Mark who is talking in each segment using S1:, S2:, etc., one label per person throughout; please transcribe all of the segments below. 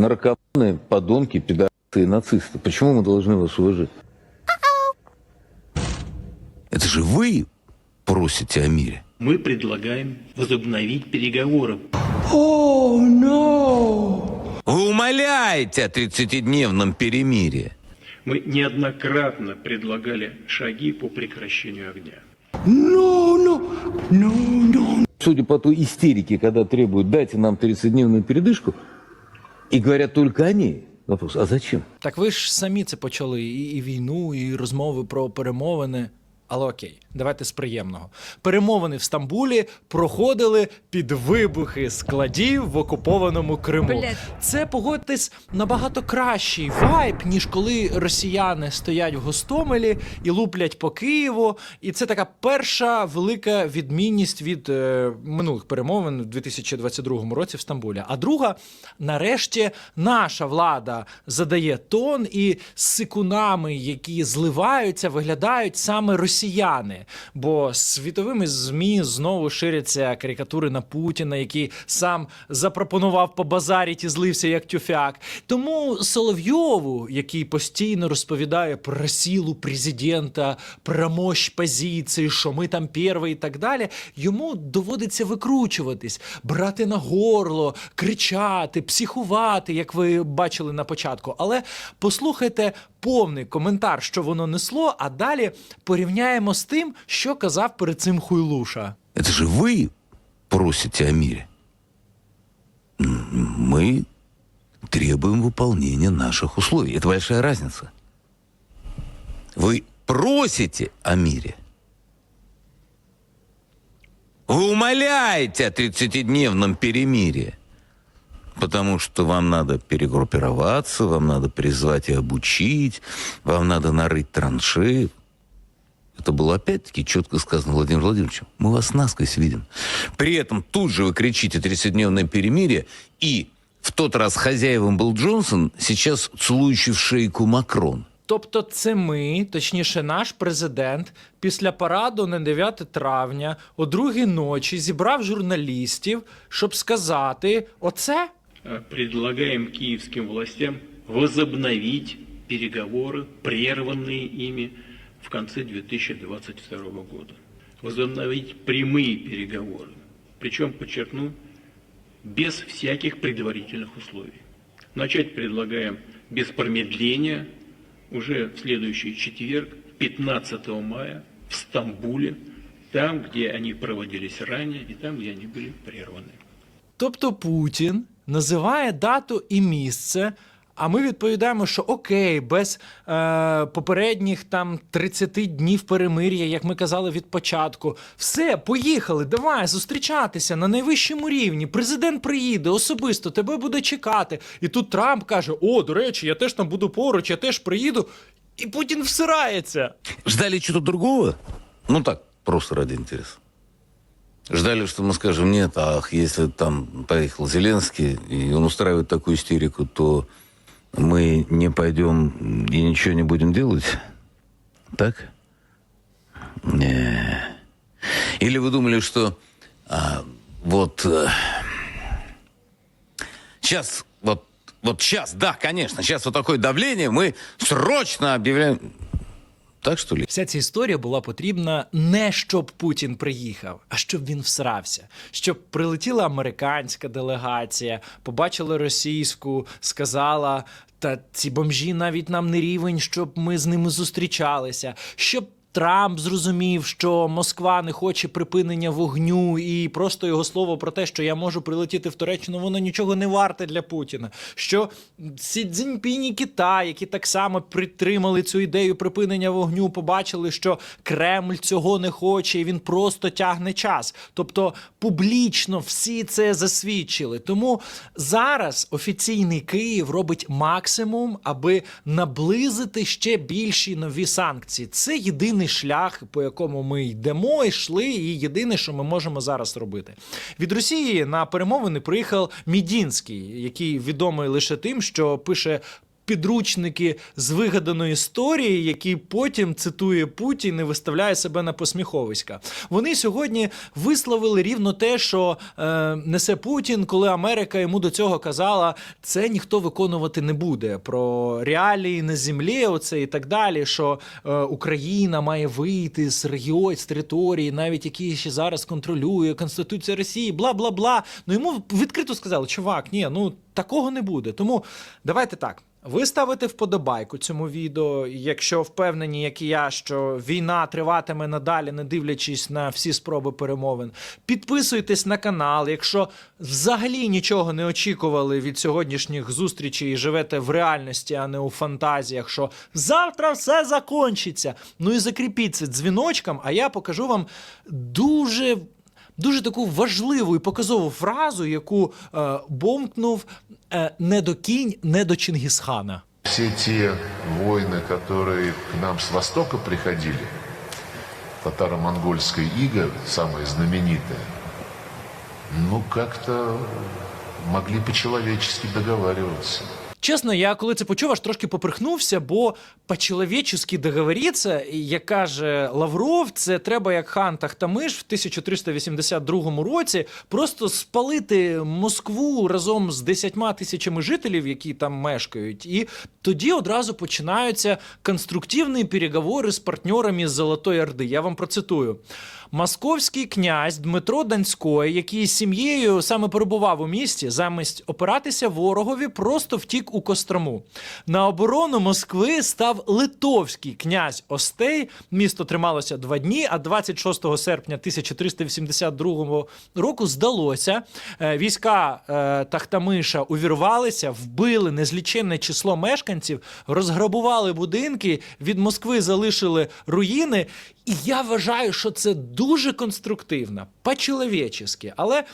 S1: наркоманы, подонки, пидорасы и нацисты. Почему мы должны вас уважать?
S2: Это же вы просите о мире.
S3: Мы предлагаем возобновить переговоры.
S2: Вы умоляете о 30-дневном перемирии.
S3: Мы неоднократно предлагали шаги по прекращению огня.
S1: Судя по той истерике, когда требуют «дайте нам 30-дневную передышку», и говорят тільки вони. вопрос, а зачем?
S4: Так ви ж самі це почали і, і війну, і розмови про перемовини. Але окей, давайте з приємного. Перемовини в Стамбулі проходили під вибухи складів в окупованому Криму.
S5: Блядь.
S4: Це погодьтесь набагато кращий вайб, ніж коли росіяни стоять в Гостомелі і луплять по Києву. І це така перша велика відмінність від е, минулих перемовин в 2022 році в Стамбулі. А друга, нарешті, наша влада задає тон, і з сикунами, які зливаються, виглядають саме росіяни. Бо світовими змі знову ширяться карикатури на Путіна, який сам запропонував побазарити і злився як тюфяк. Тому Соловйову, який постійно розповідає про силу президента, про мощь позиції, що ми там перші і так далі, йому доводиться викручуватись, брати на горло, кричати, психувати, як ви бачили на початку. Але послухайте повний коментар, що воно несло, а далі порівняємо з тим, що казав перед цим Хуйлуша.
S2: Это же вы просите о мире. М, Мы требуем выполнения наших условий. Это большая разница. Вы просите о мире. Вы умоляете о 30-дневном перемирии. Потому что вам надо перегруппироваться, вам надо призвать и обучить, вам надо нарыть траншеи. Это было опять-таки четко сказано Владимиром Владимировичем. Мы вас насквозь видим. При этом тут же вы кричите 30-дневное перемирие, и в тот раз хозяевам был Джонсон, сейчас целующий в шейку Макрон.
S4: Тобто, це ми, точніше, наш президент, після параду на 9 травня о другій ночі зібрав журналістів, щоб сказати: оце
S3: А Предлагаем киевским властям возобновить переговоры, прерванные ими в конце 2022 года. Возобновить прямые переговоры. Причем, подчеркну, без всяких предварительных условий. Начать предлагаем без промедления уже в следующий четверг, 15 мая, в Стамбуле, там, где они проводились ранее и там, где они были прерваны.
S4: Тобто Путін називає дату і місце. А ми відповідаємо, що окей, без е, попередніх там 30 днів перемир'я, як ми казали від початку. Все, поїхали, давай зустрічатися на найвищому рівні. Президент приїде особисто, тебе буде чекати. І тут Трамп каже: О, до речі, я теж там буду поруч, я теж приїду. І Путін всирається.
S2: Ждали чего-то другого? Ну так, просто ради интереса. Ждали, что мы скажем, нет, ах, если там поехал Зеленский, и он устраивает такую истерику, то мы не пойдем и ничего не будем делать? Так? Не. Или вы думали, что а, вот э, сейчас, вот, вот сейчас, да, конечно, сейчас вот такое давление, мы срочно объявляем... Так що лі?
S4: Вся ця історія була потрібна не щоб Путін приїхав, а щоб він всрався. Щоб прилетіла американська делегація, побачила російську, сказала. Та ці бомжі навіть нам не рівень, щоб ми з ними зустрічалися. Щоб Трамп зрозумів, що Москва не хоче припинення вогню, і просто його слово про те, що я можу прилетіти в Туреччину, воно нічого не варте для Путіна. Що Сі Цзіньпінь Китай, які так само підтримали цю ідею припинення вогню, побачили, що Кремль цього не хоче, і він просто тягне час. Тобто публічно всі це засвідчили. Тому зараз офіційний Київ робить максимум, аби наблизити ще більші нові санкції. Це єдиний шлях, по якому ми йдемо, йшли, і єдине, що ми можемо зараз робити. Від Росії на перемовини приїхав Мідінський, який відомий лише тим, що пише. Підручники з вигаданої історії, які потім цитує Путін і виставляє себе на посміховиська. Вони сьогодні висловили рівно те, що е, несе Путін, коли Америка йому до цього казала, це ніхто виконувати не буде. Про реалії на землі, оце і так далі. Що е, Україна має вийти з регіонів, з території, навіть які ще зараз контролює Конституція Росії, бла бла бла. Ну йому відкрито сказали, чувак, ні, ну такого не буде. Тому давайте так. Ви ставите вподобайку цьому відео, якщо впевнені, як і я, що війна триватиме надалі, не дивлячись на всі спроби перемовин. Підписуйтесь на канал. Якщо взагалі нічого не очікували від сьогоднішніх зустрічей і живете в реальності, а не у фантазіях, що завтра все закончиться. Ну і закріпіть це дзвіночком, а я покажу вам дуже дуже таку важливу і показову фразу, яку е, бомкнув е, не до кінь, не до Чингісхана.
S5: Все те войны, которые к нам с востока приходили, татаро-монгольская ига, самая знаменитая, ну, как-то могли по-человечески договариваться.
S4: Чесно, я коли це почув, аж трошки поприхнувся, бо по-чоловічески договоритися, і як каже Лавров, це треба як хан Тахтамиш в 1382 році просто спалити Москву разом з 10 тисячами жителів, які там мешкають, і тоді одразу починаються конструктивні переговори з партнерами з Золотої Орди. Я вам процитую. Московський князь Дмитро Данський, який з сім'єю саме перебував у місті, замість опиратися ворогові, просто втік у Кострому. На оборону Москви став литовський князь Остей. Місто трималося два дні, а 26 серпня 1382 року здалося. Е, Війська е, Тахтамиша увірвалися, вбили незліченне число мешканців, розграбували будинки, від Москви залишили руїни. І я вважаю, що це дуже конструктивно, по-чоловічески. Але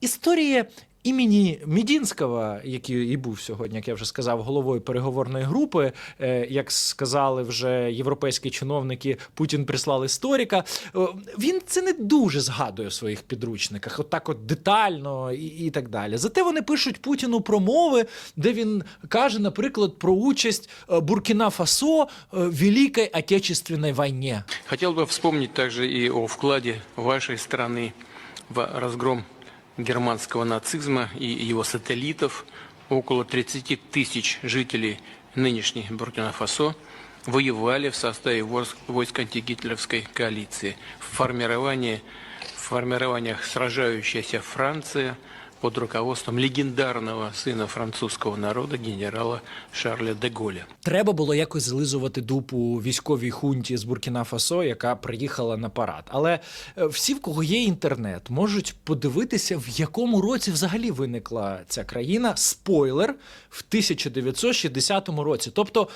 S4: історія імені Мідінського, який і був сьогодні, як я вже сказав, головою переговорної групи, е, як сказали вже європейські чиновники, Путін прислав історика. е, Він це не дуже згадує в своїх підручниках, отак от детально і, і так далі. Зате вони пишуть Путіну промови, де він каже, наприклад, про участь е, Буркіна Фасо в Великій Отечественній війні.
S6: Хотел бы вспомнить также и о вкладе вашей страны в разгром германского нацизма и его сателлитов. Около 30 тысяч жителей нынешней Буркина-Фасо воевали в составе войск, антигитлеровской коалиции. В формировании, в формированиях сражающаяся Франция под руководством легендарного сына французского народа генерала Шарля де Голля.
S4: Треба було якось злизувати дупу військовій хунті з Буркіна Фасо, яка приїхала на парад. Але е, всі, в кого є інтернет, можуть подивитися, в якому році взагалі виникла ця країна. Спойлер в 1960 році. Тобто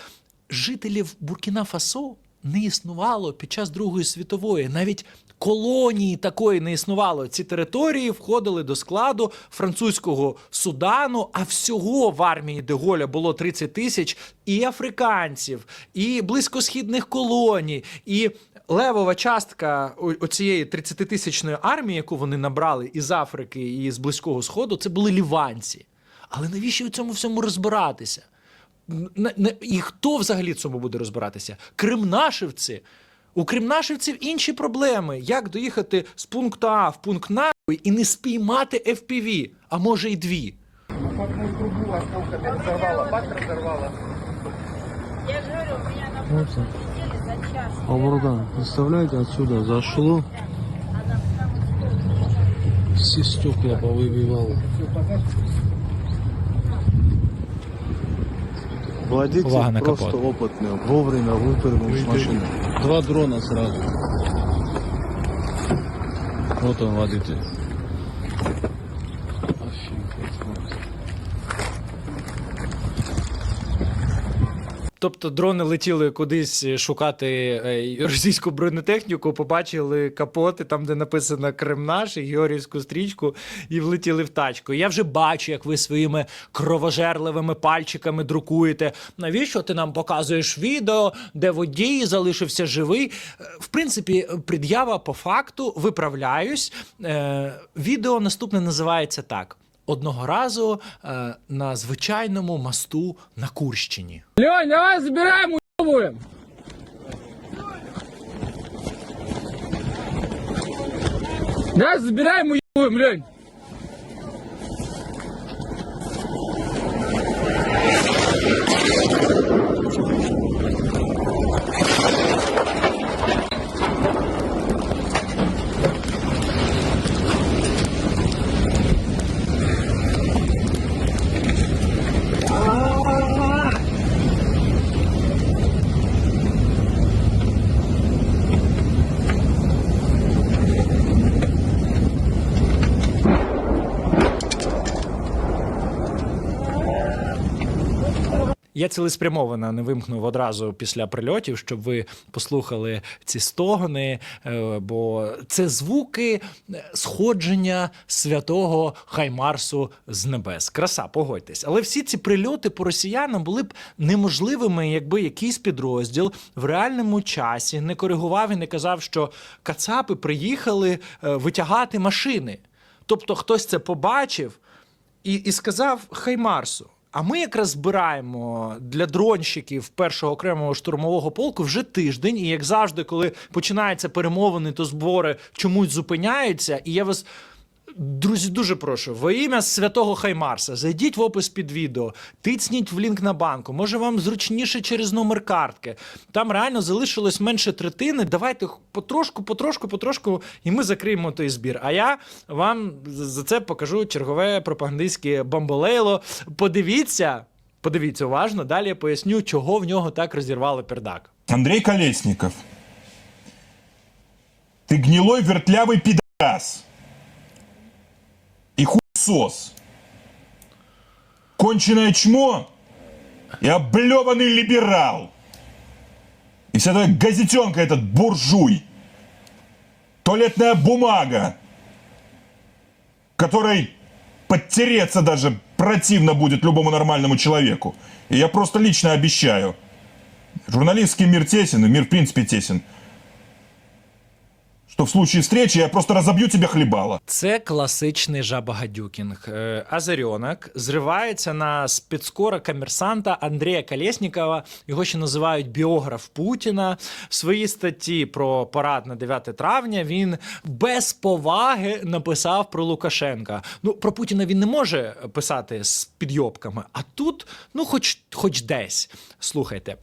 S4: жителів Буркіна Фасо не існувало під час Другої світової. Навіть колонії такої не існувало. Ці території входили до складу французького Судану, а всього в армії Деголя було 30 тисяч і африканців, і близькосхідних колоній, і. Левова частка оцієї 30-тисячної армії, яку вони набрали із Африки і з Близького Сходу, це були ліванці. Але навіщо у цьому всьому розбиратися? І хто взагалі цьому буде розбиратися? Кримнашевці. У кримнашевців інші проблеми. Як доїхати з пункту А в пункт На і не спіймати FPV, а може й дві.
S7: Я же говорю, у меня на прошлой неделе за час.
S8: Абурдан, представляете, отсюда зашло, все стекла повыбивало. Водитель
S4: Увага на
S8: просто
S4: капот.
S8: опытный, вовремя выпрыгнул с машины. Два дрона сразу. Вот он, водитель.
S4: Тобто дрони летіли кудись шукати е, російську бронетехніку, побачили капоти, там, де написано Крим наш і Георгіївську стрічку, і влетіли в тачку. Я вже бачу, як ви своїми кровожерливими пальчиками друкуєте. Навіщо ти нам показуєш відео, де водій залишився живий? Е, В принципі, пред'ява по факту, виправляюсь. Е, відео наступне називається так. Одного разу е, на звичайному мосту на Курщині.
S9: Льонь, давай збираємо уебываем. Да, забираем, уебываем, Лень.
S4: Я цілеспрямовано не вимкнув одразу після прильотів, щоб ви послухали ці стогони, е, бо це звуки е, сходження святого Хаймарсу з небес. Краса, погодьтесь. Але всі ці прильоти по росіянам були б неможливими, якби якийсь підрозділ в реальному часі не коригував і не казав, що кацапи приїхали е, витягати машини. Тобто хтось це побачив і, і сказав Хаймарсу. А ми якраз збираємо для дронщиків першого окремого штурмового полку вже тиждень. І як завжди, коли починаються перемовини, то збори чомусь зупиняються. І я вас. Друзі, дуже прошу, во ім'я святого Хаймарса, зайдіть в опис під відео, тицніть в лінк на банку. Може вам зручніше через номер картки. Там реально залишилось менше третини. Давайте потрошку, потрошку, потрошку, і ми закриємо той збір. А я вам за це покажу чергове пропагандистське бомболейло. Подивіться, подивіться уважно. Далі я поясню, чого в нього так розірвало пердак.
S10: Андрей Колесников. Ты гнилой вертлявый пидорас. И хуесос. Конченое чмо и облеванный либерал. И вся твоя газетенка этот буржуй. Туалетная бумага, которой подтереться даже противно будет любому нормальному человеку. И я просто лично обещаю – Журналистский мир тесен, и мир в принципе тесен. Что в случае встречи я просто разобью тебе хлебало.
S4: Це класичний жабагадюкінг. Е, Азаріонок зривається на спецкора комерсанта Андрія Колєснікова. Його ще називають біограф Путіна. В своїй статті про парад на 9 травня він без поваги написав про Лукашенка. Ну, про Путіна він не може писати з підйобками, а тут, ну, хоч, хоч десь. Слухайте,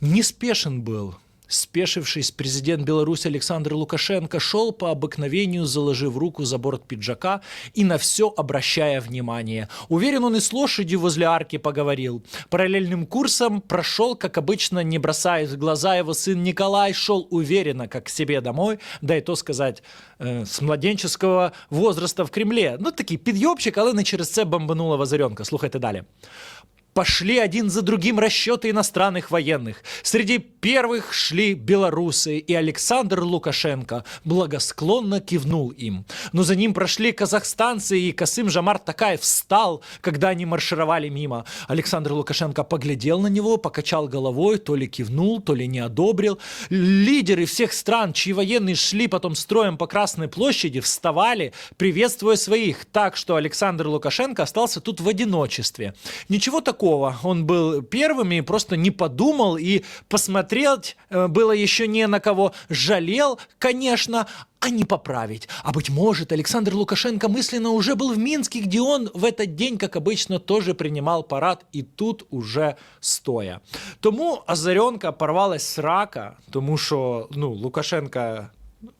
S4: неспешен был. Спешившись, президент Беларуси Александр Лукашенко шел по обыкновению, заложив руку за борт пиджака и на все обращая внимание. Уверен, он и с лошадью возле арки поговорил. Параллельным курсом прошел, как обычно, не бросаясь в глаза, его сын Николай шел уверенно, как к себе домой, да и то сказать, э, с младенческого возраста в Кремле. Ну, такий підйобчик, але не через це бомбанула Вазаренка. Слухайте далі. Пошли один за другим расчеты иностранных военных. Среди первых шли белорусы, и Александр Лукашенко благосклонно кивнул им. Но за ним прошли казахстанцы, и Касым Жамар Такаев встал, когда они маршировали мимо. Александр Лукашенко поглядел на него, покачал головой, то ли кивнул, то ли не одобрил. Лидеры всех стран, чьи военные шли потом строем по Красной площади, вставали, приветствуя своих, так что Александр Лукашенко остался тут в одиночестве. Ничего такого, он был первым и просто не подумал, и посмотреть э, было еще не на кого. Жалел, конечно, а не поправить. А быть может, Александр Лукашенко мысленно уже был в Минске, где он в этот день, как обычно, тоже принимал парад, и тут уже стоя. Тому Азаренка порвалась з рака, тому що ну, Лукашенка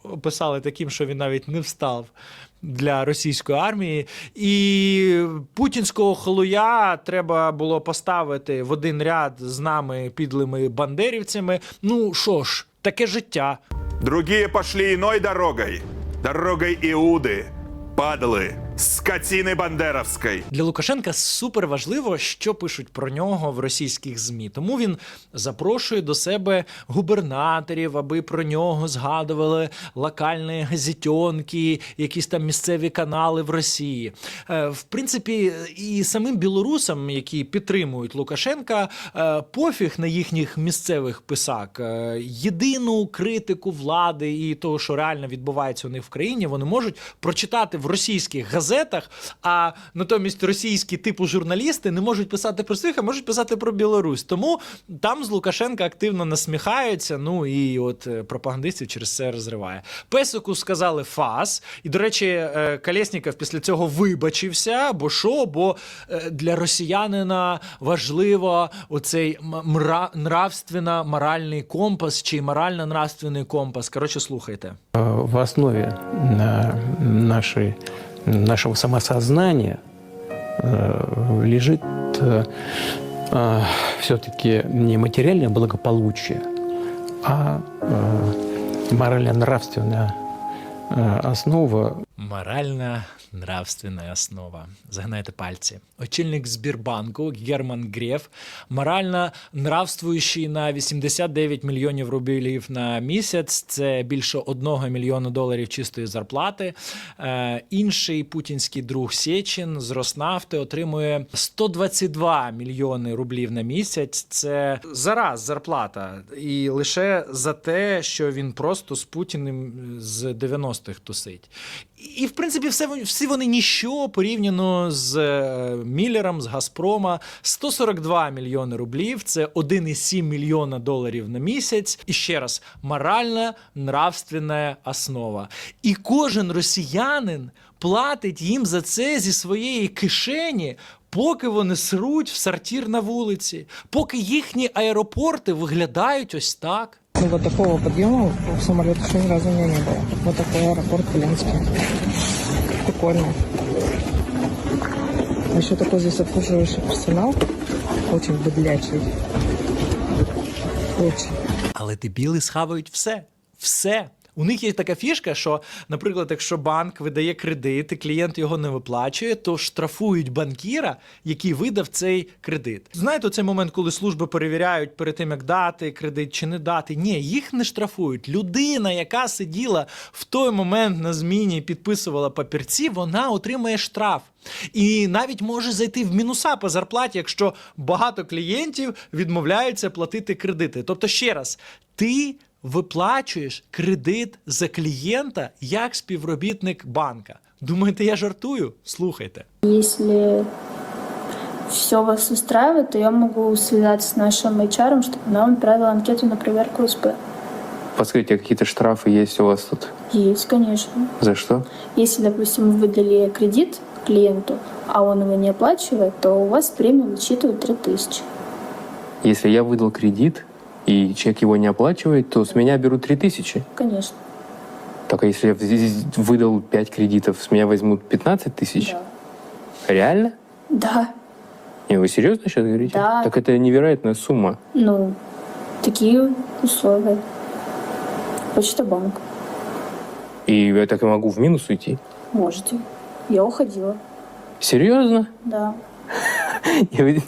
S4: описали таким, що він навіть не встав для російської армії. І путінського холуя треба було поставити в один ряд з нами підлими бандерівцями. Ну що ж, таке життя.
S11: Другі пошли іною дорогою, дорогою Іуди, Падлы. Скотины бандеровской.
S4: Для Лукашенка супер важливо, що пишуть про нього в російських змі. Тому він запрошує до себе губернаторів, аби про нього згадували локальні газетьонки, якісь там місцеві канали в Росії. Е, В принципі, і самим білорусам, які підтримують Лукашенка, е, пофіг на їхніх місцевих писак. Е, Єдину критику влади і того, що реально відбувається у них в країні, вони можуть прочитати в російських газетах газетах, а натомість російські типу журналісти не можуть писати про своїх, а можуть писати про Білорусь. Тому там з Лукашенка активно насміхаються. Ну і от е, пропагандистів через це розриває. Песику сказали фас. І, до речі, е, Колєсніков після цього вибачився. Бо що? Бо е, для росіянина важливо оцей мра- нравственно-моральний компас чи морально-нравственний компас. Коротше, слухайте.
S6: В основе на- нашей, нашего самосознания э, лежит все-таки не материальное благополучие, а э, морально-нравственная э, основа
S4: Моральна нравственна основа. Загнайте пальці. Очільник Збірбанку Герман Греф, морально нравствуючий на 89 мільйонів рублів на місяць. Це більше 1 мільйона доларів чистої зарплати. Е, інший путінський друг Сєчин з Роснафти отримує 122 мільйони рублів на місяць. Це зараз зарплата. І лише за те, що він просто з Путіним з 90-х тусить. І, в принципі, все, всі вони ніщо порівняно з е, Міллером, з Газпрома. 142 мільйони рублів це 1,7 мільйона доларів на місяць. І ще раз, моральна нравственна основа. І кожен росіянин платить їм за це зі своєї кишені. Поки вони сруть в сортир на вулиці, поки їхні аеропорти виглядають ось так.
S7: Ну, вот такого подъема в самолете еще ни разу у меня не было. Вот такой аэропорт Ленский. Прикольно. А еще такой здесь обслуживающий персонал. Очень бодрячий. Очень.
S4: Але дебіли схавають все. Все. У них є така фішка, що, наприклад, якщо банк видає кредит і клієнт його не виплачує, то штрафують банкіра, який видав цей кредит. Знаєте, цей момент, коли служби перевіряють перед тим, як дати кредит чи не дати. Ні, їх не штрафують. Людина, яка сиділа в той момент на зміні, і підписувала папірці, вона отримає штраф. І навіть може зайти в мінуса по зарплаті, якщо багато клієнтів відмовляються платити кредити. Тобто, ще раз, ти виплачуєш кредит за клієнта як співробітник банка. Думаєте, я жартую? Слухайте.
S7: Если все вас устраивает, то я могу связаться с нашим HR, чтобы она вам отправила анкету на проверку СП.
S6: Подскажите, а какие-то штрафы есть у вас тут?
S7: Есть, конечно.
S6: За что?
S7: Если, допустим, вы выдали кредит клиенту, а он его не оплачивает, то у вас премию вычитывают 3000.
S6: Если я выдал кредит, и человек его не оплачивает, то с меня берут 3000.
S7: Конечно.
S6: Так а если я выдал 5 кредитов, с меня возьмут 15 тысяч?
S7: Да.
S6: Реально?
S7: Да.
S6: Не, вы серьезно сейчас говорите?
S7: Да.
S6: Так это невероятная сумма.
S7: Ну, такие условия. Почта банк.
S6: И я так и могу в минус уйти?
S7: Можете. Я уходила.
S6: Серьезно?
S7: Да.
S6: Вы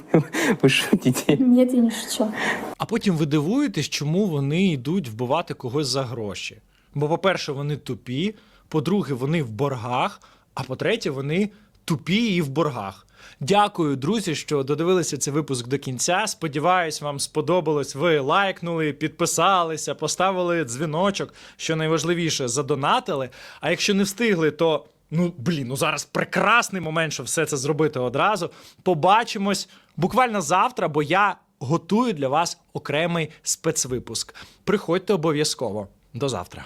S6: вы шутите?
S7: Нет, я не шучу.
S4: А потім ви дивуєтесь, чому вони йдуть вбивати когось за гроші. Бо, по-перше, вони тупі, по-друге, вони в боргах, а по-третє, вони тупі і в боргах. Дякую, друзі, що додивилися цей випуск до кінця. Сподіваюсь, вам сподобалось. Ви лайкнули, підписалися, поставили дзвіночок, що найважливіше, задонатили. А якщо не встигли, то ну блін, ну зараз прекрасний момент, щоб все це зробити одразу. Побачимось буквально завтра, бо я готую для вас окремий спецвипуск. Приходьте обов'язково. До завтра.